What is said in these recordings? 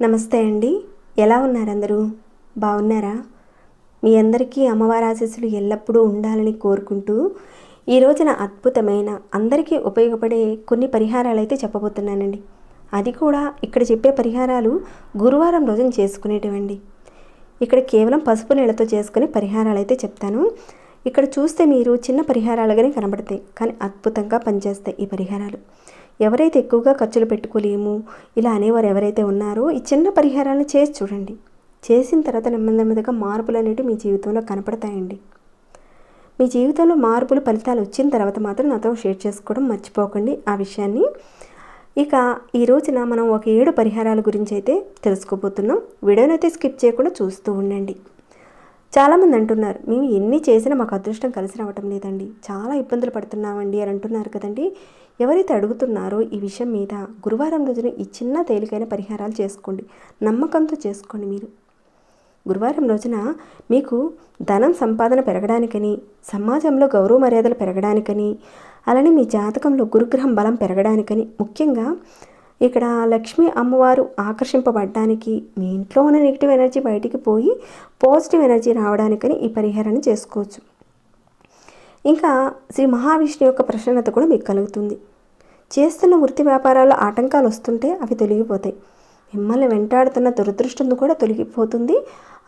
నమస్తే అండి. ఎలా ఉన్నారు అందరూ బాగున్నారా? మీ అందరికీ అమ్మవారి ఆశీస్సులు ఎల్లప్పుడూ ఉండాలని కోరుకుంటూ ఈ రోజున అద్భుతమైన అందరికీ ఉపయోగపడే కొన్ని పరిహారాలు అయితే చెప్పబోతున్నానండి. అది కూడా ఇక్కడ చెప్పే పరిహారాలు గురువారం రోజున చేసుకునేటివండి. ఇక్కడ కేవలం పసుపు నీళ్ళతో చేసుకునే పరిహారాలు అయితే చెప్తాను. ఇక్కడ చూస్తే మీరు చిన్న పరిహారాలుగానే కనబడతాయి కానీ అద్భుతంగా పనిచేస్తాయి ఈ పరిహారాలు. ఎవరైతే ఎక్కువగా ఖర్చులు పెట్టుకోలేము ఇలా అనేవారు ఎవరైతే ఉన్నారో ఈ చిన్న పరిహారాలను చేసి చూడండి. చేసిన తర్వాత నెమ్మది నెమ్మదిగా మార్పులు అనేవి మీ జీవితంలో కనపడతాయండి. మీ జీవితంలో మార్పులు ఫలితాలు వచ్చిన తర్వాత మాత్రం నాతో షేర్ చేసుకోవడం మర్చిపోకండి. ఆ విషయాన్ని ఇక ఈ రోజున మనం ఒక ఏడు పరిహారాల గురించి అయితే తెలుసుకోబోతున్నాం. వీడియోనైతే స్కిప్ చేయకుండా చూస్తూ ఉండండి. చాలామంది అంటున్నారు మేము ఎన్ని చేసినా మాకు అదృష్టం కలిసి రావటం లేదండి. చాలా ఇబ్బందులు పడుతున్నామండి అని అంటున్నారు కదండి. ఎవరైతే అడుగుతున్నారో ఈ విషయం మీద గురువారం రోజున ఈ చిన్న తేలికైన పరిహారాలు చేసుకోండి. నమ్మకంతో చేసుకోండి మీరు. గురువారం రోజున మీకు ధనం సంపాదన పెరగడానికని సమాజంలో గౌరవ మర్యాదలు పెరగడానికని అలానే మీ జాతకంలో గురుగ్రహం బలం పెరగడానికని ముఖ్యంగా ఇక్కడ లక్ష్మీ అమ్మవారు ఆకర్షింపబడడానికి మీ ఇంట్లో ఉన్న నెగిటివ్ ఎనర్జీ బయటికి పోయి పాజిటివ్ ఎనర్జీ రావడానికని ఈ పరిహారాన్ని చేసుకోవచ్చు. ఇంకా శ్రీ మహావిష్ణు యొక్క ప్రసన్నత కూడా మీకు కలుగుతుంది. చేస్తున్న వృత్తి వ్యాపారాల్లో ఆటంకాలు వస్తుంటే అవి తొలగిపోతాయి. మిమ్మల్ని వెంటాడుతున్న దురదృష్టం కూడా తొలగిపోతుంది.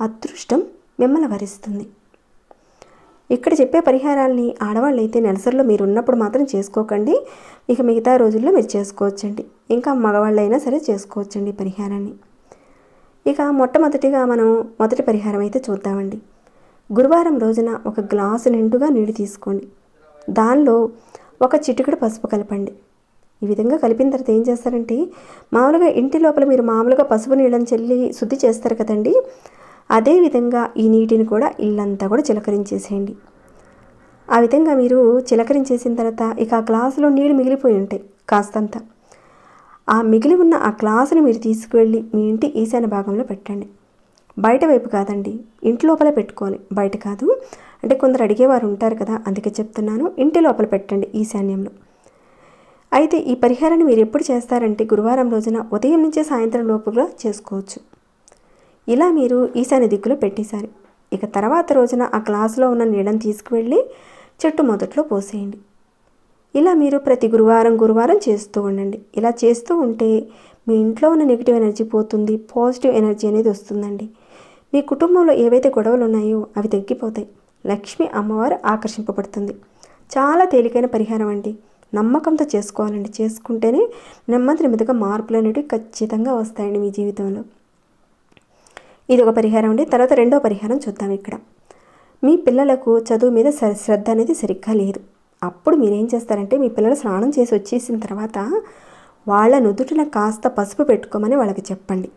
అదృష్టం మిమ్మల్ని వరిస్తుంది. ఇక్కడ చెప్పే పరిహారాల్ని ఆడవాళ్ళు అయితే నెలసరిలో మీరు ఉన్నప్పుడు మాత్రం చేసుకోకండి. ఇక మిగతా రోజుల్లో మీరు చేసుకోవచ్చండి. ఇంకా మగవాళ్ళైనా సరే చేసుకోవచ్చండి పరిహారాన్ని. ఇక మొట్టమొదటిగా మనం మొదటి పరిహారం అయితే చూద్దామండి. గురువారం రోజున ఒక గ్లాసు నిండుగా నీళ్ళు తీసుకోండి. దానిలో ఒక చిటికెడు పసుపు కలపండి. ఈ విధంగా కలిపిన తర్వాత ఏం చేస్తారంటే మామూలుగా ఇంటి లోపల మీరు మామూలుగా పసుపు నీళ్ళని చల్లి శుద్ధి చేస్తారు కదండి అదేవిధంగా ఈ నీటిని కూడా ఇల్లంతా కూడా చిలకరించేసేయండి. ఆ విధంగా మీరు చిలకరించేసిన తర్వాత ఇక ఆ గ్లాసులో నీళ్ళు మిగిలిపోయి ఉంటాయి కాస్తంత. ఆ మిగిలి ఉన్న ఆ గ్లాసుని మీరు తీసుకువెళ్ళి మీ ఇంటి ఈశాన్య భాగంలో పెట్టండి. బయట వైపు కాదండి ఇంటి లోపల పెట్టుకోవాలి. బయట కాదు అంటే కొందరు అడిగేవారు ఉంటారు కదా అందుకే చెప్తున్నాను ఇంటి లోపల పెట్టండి ఈశాన్యంలో. అయితే ఈ పరిహారాన్ని మీరు ఎప్పుడు చేస్తారంటే గురువారం రోజున ఉదయం నుంచే సాయంత్రం లోపుగా చేసుకోవచ్చు. ఇలా మీరు ఈశాన్య దిక్కులో పెట్టేశారు. ఇక తర్వాత రోజున ఆ గ్లాసులో ఉన్న నీళ్ళని తీసుకువెళ్ళి చెట్టు మొదట్లో పోసేయండి. ఇలా మీరు ప్రతి గురువారం గురువారం చేస్తూ ఉండండి. ఇలా చేస్తూ ఉంటే మీ ఇంట్లో ఉన్న నెగిటివ్ ఎనర్జీ పోతుంది పాజిటివ్ ఎనర్జీ అనేది వస్తుందండి. మీ కుటుంబంలో ఏవైతే గొడవలు ఉన్నాయో అవి తగ్గిపోతాయి. లక్ష్మి అమ్మవారు ఆకర్షింపబడుతుంది. చాలా తేలికైన పరిహారం అండి. నమ్మకంతో చేసుకోవాలండి. చేసుకుంటేనే నెమ్మది నెమ్మదిగా మార్పులు అనేవి ఖచ్చితంగా వస్తాయండి మీ జీవితంలో. ఇది ఒక పరిహారం అండి. తర్వాత రెండో పరిహారం చూద్దాం ఇక్కడ. మీ పిల్లలకు చదువు మీద సరి శ్రద్ధ అనేది సరిగ్గా లేదు. అప్పుడు మీరేం చేస్తారంటే మీ పిల్లలు స్నానం చేసి వచ్చేసిన తర్వాత వాళ్ళ నుదుటిన కాస్త పసుపు పెట్టుకోమని వాళ్ళకి చెప్పండి.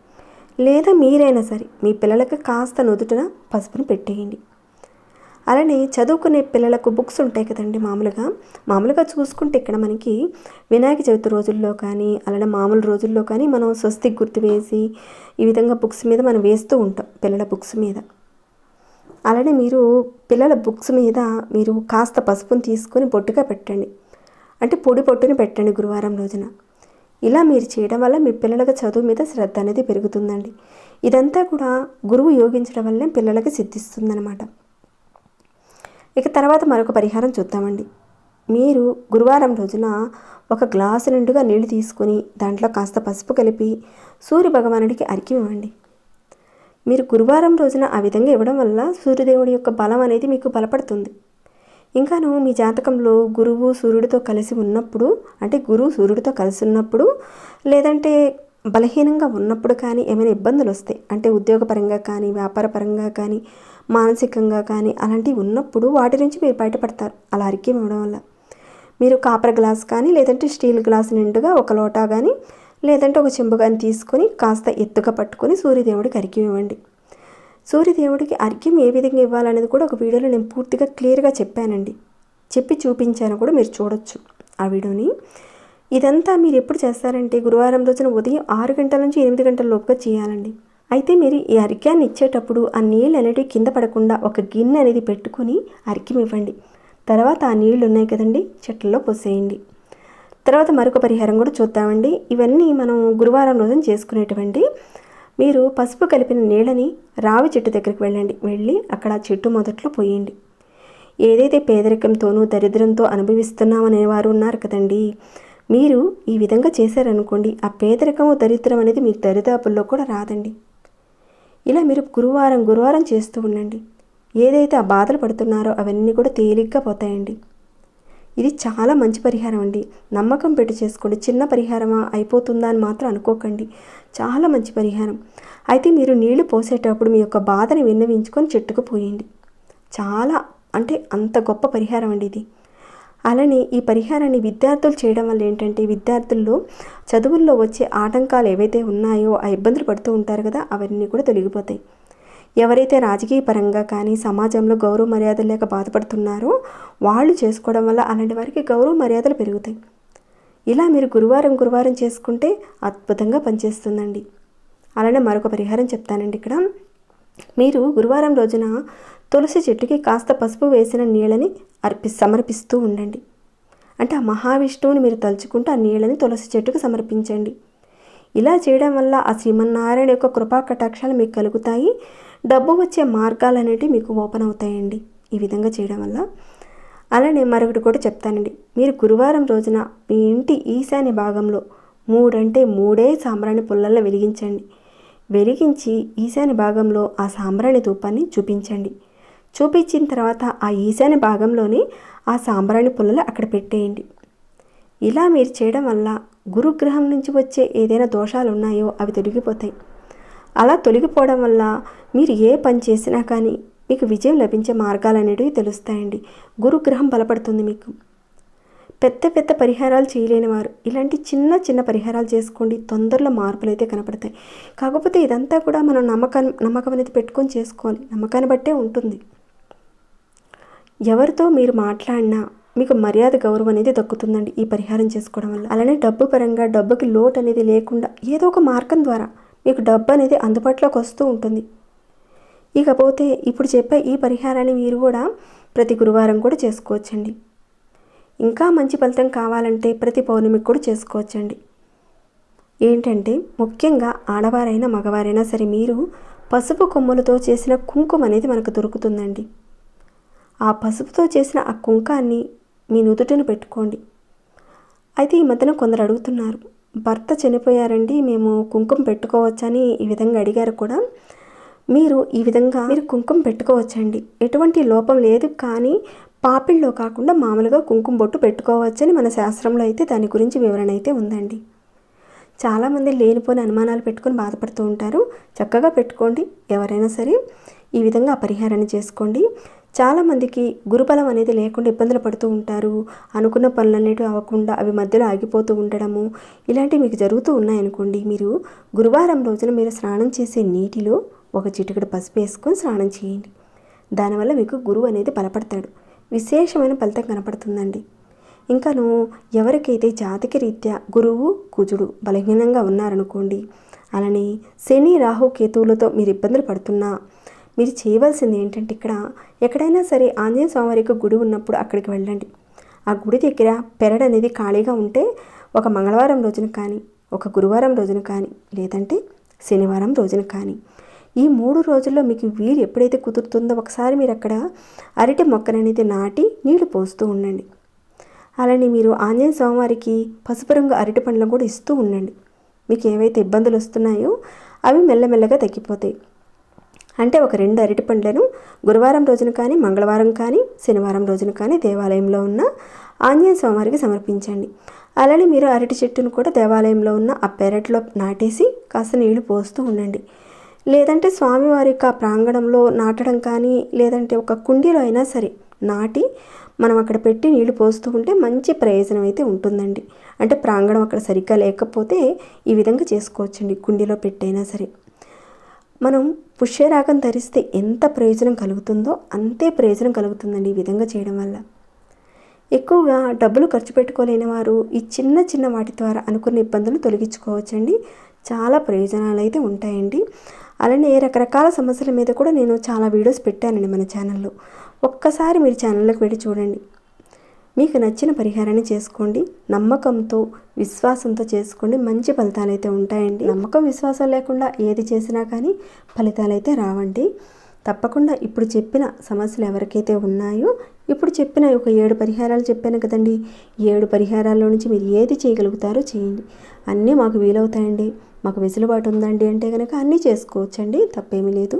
లేదా మీరైనా సరే మీ పిల్లలకు కాస్త నుదుటిన పసుపుని పెట్టేయండి. అలానే చదువుకునే పిల్లలకు బుక్స్ ఉంటాయి కదండి మామూలుగా. మామూలుగా చూసుకుంటే ఇక్కడ మనకి వినాయక చవితి రోజుల్లో కానీ అలానే మామూలు రోజుల్లో కానీ మనం స్వస్తికి గుర్తు వేసి ఈ విధంగా బుక్స్ మీద మనం వేస్తూ ఉంటాం పిల్లల బుక్స్ మీద. అలానే మీరు పిల్లల బుక్స్ మీద మీరు కాస్త పసుపుని తీసుకొని బొట్టుగా పెట్టండి. అంటే పొడి పొట్టుని పెట్టండి గురువారం రోజున. ఇలా మీరు చేయడం వల్ల మీ పిల్లలకు చదువు మీద శ్రద్ధ అనేది పెరుగుతుందండి. ఇదంతా కూడా గురువు యోగించడం వల్లే పిల్లలకి సిద్ధిస్తుందన్నమాట. ఇక తర్వాత మరొక పరిహారం చూద్దామండి. మీరు గురువారం రోజున ఒక గ్లాసు నిండుగా నీళ్ళు తీసుకొని దాంట్లో కాస్త పసుపు కలిపి సూర్య భగవానుడికి అరికివ్వండి ఇవ్వండి. మీరు గురువారం రోజున ఆ విధంగా ఇవ్వడం వల్ల సూర్యదేవుడి యొక్క బలం అనేది మీకు బలపడుతుంది. ఇంకాను మీ జాతకంలో గురువు సూర్యుడితో కలిసి ఉన్నప్పుడు అంటే గురువు సూర్యుడితో కలిసి ఉన్నప్పుడు లేదంటే బలహీనంగా ఉన్నప్పుడు కానీ ఏమైనా ఇబ్బందులు వస్తాయి. అంటే ఉద్యోగపరంగా కానీ వ్యాపారపరంగా కానీ మానసికంగా కానీ అలాంటివి ఉన్నప్పుడు వాటి నుంచి మీరు బయటపడతారు. అలా అరిక్యం ఇవ్వడం వల్ల. మీరు కాపర్ గ్లాస్ కానీ లేదంటే స్టీల్ గ్లాస్ నిండుగా ఒక లోటా కానీ లేదంటే ఒక చెంబుగాని తీసుకొని కాస్త ఎత్తుగా పట్టుకొని సూర్యదేవుడికి అరికం ఇవ్వండి. సూర్యదేవుడికి అర్ఘ్యం ఏ విధంగా ఇవ్వాలనేది కూడా ఒక వీడియోలో నేను పూర్తిగా క్లియర్గా చెప్పానండి. చెప్పి చూపించాను కూడా మీరు చూడొచ్చు ఆ వీడియోని. ఇదంతా మీరు ఎప్పుడు చేస్తారంటే గురువారం రోజున ఉదయం ఆరు గంటల నుంచి ఎనిమిది గంటల లోపుగా చేయాలండి. అయితే మీరు ఈ అరికాన్ని ఇచ్చేటప్పుడు ఆ నీళ్ళు అనేటివి కింద పడకుండా ఒక గిన్నె అనేది పెట్టుకుని అరికిమి ఇవ్వండి. తర్వాత ఆ నీళ్ళు ఉన్నాయి కదండి చెట్లలో పోసేయండి. తర్వాత మరొక పరిహారం కూడా చూద్దామండి. ఇవన్నీ మనం గురువారం రోజున చేసుకునేటువంటి మీరు పసుపు కలిపిన నీళ్ళని రావి చెట్టు దగ్గరికి వెళ్ళండి. వెళ్ళి అక్కడ ఆ చెట్టు మొదట్లో పోయండి. ఏదైతే పేదరికంతోనూ దరిద్రంతో అనుభవిస్తున్నామనే వారు ఉన్నారు కదండి మీరు ఈ విధంగా చేశారనుకోండి ఆ పేదరికము దరిద్రం అనేది మీ దరిదాపుల్లో కూడా రాదండి. ఇలా మీరు గురువారం గురువారం చేస్తూ ఉండండి. ఏదైతే ఆ బాధలు పడుతున్నారో అవన్నీ కూడా తేలిగ్గా పోతాయండి. ఇది చాలా మంచి పరిహారం అండి. నమ్మకం పెట్టి చేసుకోండి. చిన్న పరిహారమా అయిపోతుందా అని మాత్రం అనుకోకండి. చాలా మంచి పరిహారం. అయితే మీరు నీళ్ళు పోసేటప్పుడు మీ యొక్క బాధని విన్నవించుకొని చెట్టుకు పోయండి. చాలా అంటే అంత గొప్ప పరిహారం అండి ఇది. అలానే ఈ పరిహారాన్ని విద్యార్థులు చేయడం వల్ల ఏంటంటే విద్యార్థుల్లో చదువుల్లో వచ్చే ఆటంకాలు ఏవైతే ఉన్నాయో ఆ ఇబ్బందులు పడుతూ ఉంటారు కదా అవన్నీ కూడా తొలగిపోతాయి. ఎవరైతే రాజకీయ పరంగా కానీ సమాజంలో గౌరవ మర్యాదలు లేక బాధపడుతున్నారో వాళ్ళు చేసుకోవడం వల్ల అలాంటి వారికి గౌరవ మర్యాదలు పెరుగుతాయి. ఇలా మీరు గురువారం గురువారం చేసుకుంటే అద్భుతంగా పనిచేస్తుందండి. అలానే మరొక పరిహారం చెప్తానండి ఇక్కడ. మీరు గురువారం రోజున తులసి చెట్టుకి కాస్త పసుపు వేసిన నీళ్ళని అర్పి సమర్పిస్తూ ఉండండి. అంటే ఆ మహావిష్ణువుని మీరు తలుచుకుంటూ ఆ నీళ్ళని తులసి చెట్టుకు సమర్పించండి. ఇలా చేయడం వల్ల ఆ శ్రీమన్నారాయణ యొక్క కృపా కటాక్షాలు మీకు కలుగుతాయి. డబ్బు వచ్చే మార్గాలు అనేటివి మీకు ఓపెన్ అవుతాయండి. ఈ విధంగా చేయడం వల్ల. అలానే మరొకటి కూడా చెప్తానండి. మీరు గురువారం రోజున మీ ఇంటి ఈశాన్య భాగంలో మూడంటే మూడే సాంబ్రాణి పుల్లలను వెలిగించండి. వెలిగించి ఈశాన్య భాగంలో ఆ సాంబ్రాణి ధూపాన్ని చూపించండి. చూపించిన తర్వాత ఆ ఈశాన్య భాగంలోనే ఆ సాంబ్రాణి పుల్లలు అక్కడ పెట్టేయండి. ఇలా మీరు చేయడం వల్ల గురుగ్రహం నుంచి వచ్చే ఏదైనా దోషాలు ఉన్నాయో అవి తొలగిపోతాయి. అలా తొలగిపోవడం వల్ల మీరు ఏ పని చేసినా కానీ మీకు విజయం లభించే మార్గాలు అనేటివి తెలుస్తాయండి. గురుగ్రహం బలపడుతుంది మీకు. పెద్ద పెద్ద పరిహారాలు చేయలేని వారు ఇలాంటి చిన్న చిన్న పరిహారాలు చేసుకోండి. తొందరలో మార్పులు అయితే కనపడతాయి. కాకపోతే ఇదంతా కూడా మనం నమ్మకం నమ్మకం అనేది పెట్టుకొని చేసుకోవాలి. నమ్మకాన్ని బట్టే ఉంటుంది. ఎవరితో మీరు మాట్లాడినా మీకు మర్యాద గౌరవం అనేది దక్కుతుందండి ఈ పరిహారం చేసుకోవడం వల్ల. అలానే డబ్బు పరంగా డబ్బుకి లోటు అనేది లేకుండా ఏదో ఒక మార్గం ద్వారా మీకు డబ్బు అనేది అందుబాటులోకి వస్తూ ఉంటుంది. ఇకపోతే ఇప్పుడు చెప్పే ఈ పరిహారాన్ని మీరు కూడా ప్రతి గురువారం కూడా చేసుకోవచ్చండి. ఇంకా మంచి ఫలితం కావాలంటే ప్రతి పౌర్ణమికి కూడా చేసుకోవచ్చండి. ఏంటంటే ముఖ్యంగా ఆడవారైనా మగవారైనా సరే మీరు పసుపు కొమ్ములతో చేసిన కుంకుమ అనేది మనకు దొరుకుతుందండి. ఆ పసుపుతో చేసిన ఆ కుంకాన్ని మీ నుదుటిని పెట్టుకోండి. అయితే ఈ మధ్యన కొందరు అడుగుతున్నారు భర్త చనిపోయారండి మేము కుంకుమ పెట్టుకోవచ్చని ఈ విధంగా అడిగారు కూడా. మీరు ఈ విధంగా మీరు కుంకుమ పెట్టుకోవచ్చండి. ఎటువంటి లోపం లేదు కానీ పాపిళ్ళలో కాకుండా మామూలుగా కుంకుమ బొట్టు పెట్టుకోవచ్చని మన శాస్త్రంలో అయితే దాని గురించి వివరణ అయితే ఉందండి. చాలామంది లేనిపోని అనుమానాలు పెట్టుకొని బాధపడుతూ ఉంటారు. చక్కగా పెట్టుకోండి. ఎవరైనా సరే ఈ విధంగా ఆ పరిహారాన్ని చేసుకోండి. చాలామందికి గురుబలం అనేది లేకుండా ఇబ్బందులు పడుతూ ఉంటారు. అనుకున్న పనులు అవ్వకుండా అవి మధ్యలో ఆగిపోతూ ఉండడము ఇలాంటివి మీకు జరుగుతూ ఉన్నాయనుకోండి మీరు గురువారం రోజున మీరు స్నానం చేసే నీటిలో ఒక చిటికడు పసుపు వేసుకొని స్నానం చేయండి. దానివల్ల మీకు గురువు అనేది బలపడతాడు. విశేషమైన ఫలితం కనపడుతుందండి. ఇంకాను ఎవరికైతే జాతక రీత్యా గురువు కుజుడు బలహీనంగా ఉన్నారనుకోండి అలానే శని రాహు కేతువులతో మీరు ఇబ్బందులు పడుతున్నా మీరు చేయవలసింది ఏంటంటే ఇక్కడ ఎక్కడైనా సరే ఆంజనేయ స్వామివారికి గుడి ఉన్నప్పుడు అక్కడికి వెళ్ళండి. ఆ గుడి దగ్గర పెరడు అనేది ఖాళీగా ఉంటే ఒక మంగళవారం రోజున కానీ ఒక గురువారం రోజున కానీ లేదంటే శనివారం రోజున కానీ. ఈ మూడు రోజుల్లో మీకు వీలు ఎప్పుడైతే కుదురుతుందో ఒకసారి మీరు అక్కడ అరటి మొక్కననేది నాటి నీళ్ళు పోస్తూ ఉండండి. అలానే మీరు ఆంజనేయ స్వామివారికి పసుపు రంగు అరటి పండ్లను కూడా ఇస్తూ ఉండండి. మీకు ఏవైతే ఇబ్బందులు వస్తున్నాయో అవి మెల్లమెల్లగా తగ్గిపోతాయి. అంటే ఒక రెండు అరటి పండ్లను గురువారం రోజున కానీ మంగళవారం కానీ శనివారం రోజున కానీ దేవాలయంలో ఉన్న ఆంజనేయ స్వామివారికి సమర్పించండి. అలానే మీరు అరటి చెట్టును కూడా దేవాలయంలో ఉన్న ఆ పెరట్లో నాటేసి కాస్త నీళ్ళు పోస్తూ ఉండండి. లేదంటే స్వామివారి యొక్క ప్రాంగణంలో నాటడం కానీ లేదంటే ఒక కుండీలో అయినా సరే నాటి మనం అక్కడ పెట్టి నీళ్ళు పోస్తూ ఉంటే మంచి ప్రయోజనం అయితే ఉంటుందండి. అంటే ప్రాంగణం అక్కడ సరిగ్గా లేకపోతే ఈ విధంగా చేసుకోవచ్చండి కుండీలో పెట్టైనా సరే. మనం పుష్యరాగం ధరిస్తే ఎంత ప్రయోజనం కలుగుతుందో అంతే ప్రయోజనం కలుగుతుందండి ఈ విధంగా చేయడం వల్ల. ఎక్కువగా డబ్బులు ఖర్చు పెట్టుకోలేని వారు ఈ చిన్న చిన్న వాటి ద్వారా అనుకున్న ఇబ్బందులు తొలగించుకోవచ్చండి. చాలా ప్రయోజనాలు అయితే ఉంటాయండి. అలానే రకరకాల సమస్యల మీద కూడా నేను చాలా వీడియోస్ పెట్టానండి మన ఛానల్లో. ఒక్కసారి మీరు ఛానల్లోకి వెళ్ళి చూడండి. మీకు నచ్చిన పరిహారాన్ని చేసుకోండి. నమ్మకంతో విశ్వాసంతో చేసుకోండి. మంచి ఫలితాలు అయితే ఉంటాయండి. నమ్మకం విశ్వాసం లేకుండా ఏది చేసినా కానీ ఫలితాలు అయితే రావండి. తప్పకుండా ఇప్పుడు చెప్పిన సమస్యలు ఎవరికైతే ఉన్నాయో ఇప్పుడు చెప్పిన ఒక ఏడు పరిహారాలు చెప్పాను కదండి. ఏడు పరిహారాల్లో నుంచి మీరు ఏది చేయగలుగుతారో చేయండి. అన్నీ మాకు వీలవుతాయండి. మాకు వెసులుబాటు ఉందండి అంటే కనుక అన్నీ చేసుకోవచ్చండి. తప్పేమీ లేదు.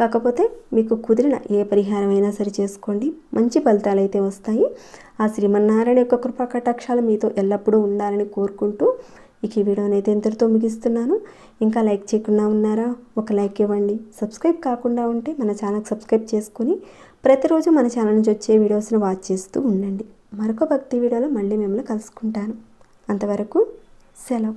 కాకపోతే మీకు కుదిరిన ఏ పరిహారం అయినా సరే చేసుకోండి. మంచి ఫలితాలు అయితే వస్తాయి. ఆ శ్రీమన్నారాయణ యొక్క కృపా కటాక్షాలు మీతో ఎల్లప్పుడూ ఉండాలని కోరుకుంటూ ఇక ఈ వీడియోని అయితే ఇంతటితో ముగిస్తున్నాను. ఇంకా లైక్ చేయకుండా ఉన్నారా? ఒక లైక్ ఇవ్వండి. సబ్స్క్రైబ్ కాకుండా ఉంటే మన ఛానల్ సబ్స్క్రైబ్ చేసుకుని ప్రతిరోజు మన ఛానల్ నుంచి వచ్చే వీడియోస్ని వాచ్ చేస్తూ ఉండండి. మరొక భక్తి వీడియోలో మళ్ళీ మిమ్మల్ని కలుసుకుంటాను. అంతవరకు సెలవు.